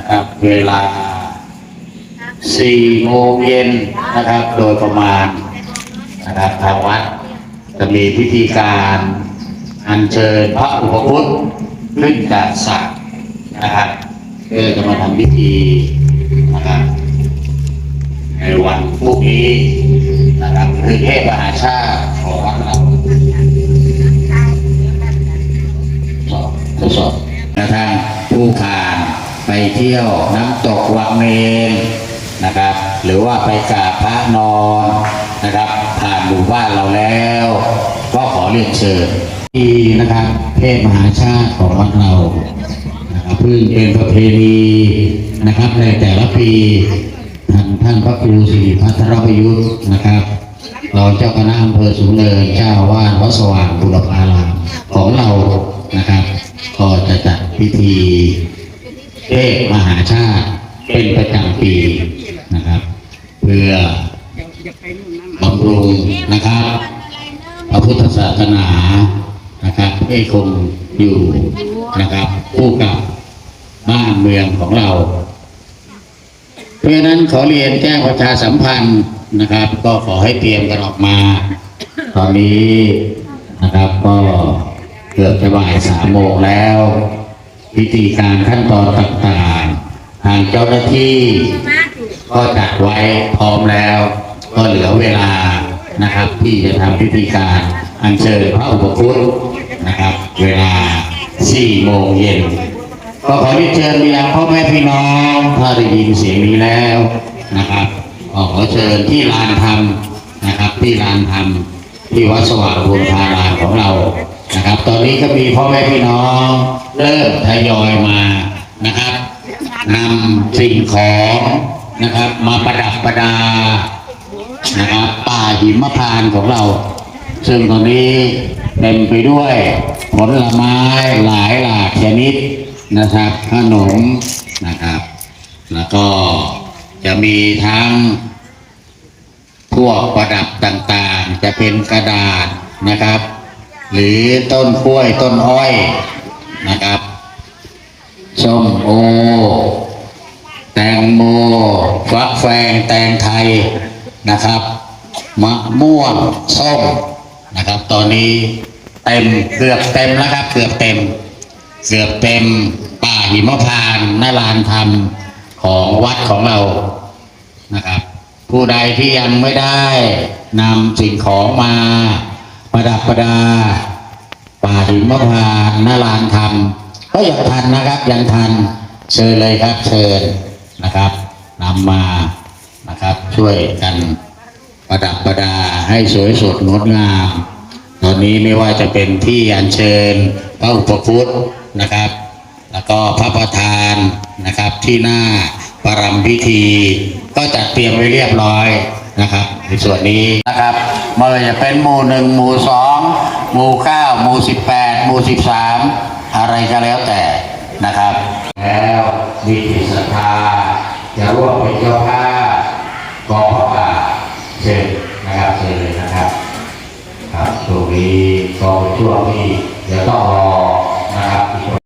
นะครับ เวลาสี่โมงเย็นนะครับ โดยประมาณนะครับทางวัดจะมีพิธีการอัญเชิญพระอุปคุตขึ้นจากสระนะครับเพื่อจะมาทำพิธีนะครับในวันพรุ่งนี้นะครับคือเทศมหาชาติของวัดเราสอบทดสอบกระทั่งผู้ผ่า ไปเที่ยวน้ำตกวังเมนนะครับ หรือว่าไปกราบพระนอนนะครับ ผ่านหมู่บ้านเราแล้ว ก็ขอเรียนเชิญที่นะครับเทศมหาชาติของวัดเรานะครับพิ่งเป็นประเพณีนะครับในแต่ละปีท่านท่านพระครูสิริพัทรประยุทธ์นะครับรองเจ้าคณะอำเภอสูงเนินเจ้าอาวาดวัดสว่างบุรพารามของเรานะครับ ก็จะจัดพิธี เทศมหาชาติเป็นประจำปีนะครับ เพื่อบำรุงนะครับพระพุทธศาสนานะครับให้คงอยู่นะครับคู่กับบ้านเมืองของเรา เพราะฉะนั้นขอเรียนแจ้งประชาสัมพันธ์นะครับ ก็ขอให้เตรียมกันออกมา ตอนนี้นะครับก็เกือบจะบ่ายสามโมงแล้ว พิธีการขั้นตอนต่างๆ ทางเจ้าหน้าที่ก็จัดไว้พร้อมแล้ว ก็เหลือเวลานะครับ ที่จะทำพิธีการอัญเชิญพระอุปคุตนะครับ เวลา4โมงเย็นก็ขอเรียนเชิญไปยังพ่อแม่พี่น้องถ้าได้ยินเสียงนี้แล้วนะครับก็ขอเชิญที่ลานธรรมนะครับ ที่ลานธรรมที่วัดสว่างบุญพารามของเรา นะครับ ตอนนี้ก็มีพ่อแม่พี่น้อง เริ่มทยอยมานะครับนำสิ่งของนะครับ มาประดับประดานะครับป่าหิมพานต์ของเรา ซึ่งตอนนี้เต็มไปด้วยผลไม้หลายหลากชนิดนะครับขนมนะครับ แล้วก็จะมีทั้งพวกประดับต่างๆ จะเป็นกระดาษนะครับ หรือต้นกล้วยต้นอ้อยนะครับส้มโอ แตงโมฟักแฟงแตงไทยนะครับมะม่วงส้มนะครับ ตอนนี้เต็มเกือบเต็มแล้วครับ เกือบเต็มเกือบเต็มป่าหิมพานนาลานธรรมของวัดของเรานะครับ ผู้ใดที่ยังไม่ได้นำสิ่งของมา ประดับประดาป่าหิมพานนาลานธรรม ก็ยังทันนะครับยังทันเชิญเลยครับเชิญนะครับนำมานะครับช่วยกันประดับประดาให้สวยสดงดงาม ตอนนี้ไม่ว่าจะเป็นที่อัญเชิญพระอุปคุตนะครับ แล้วก็พระประธานนะครับที่หน้าประรำพิธี ก็จัดเตรียมไว้เรียบร้อย นะครับ ในส่วนนี้นะครับไม่ว่าจะเป็นหมู่หนึ่งหมู่สองหมู่เก้าหมู่สิบแปดหมู่สิบสามอะไรก็แล้วแต่นะครับ แล้วมีจิตศรัทธาจะร่วมเป็นเจ้าภาพกองพระป่าเชิญนะครับเชิญเลยนะครับ ครับตรงนี้ก็เป็นช่วงที่เดี๋ยวต้องรอ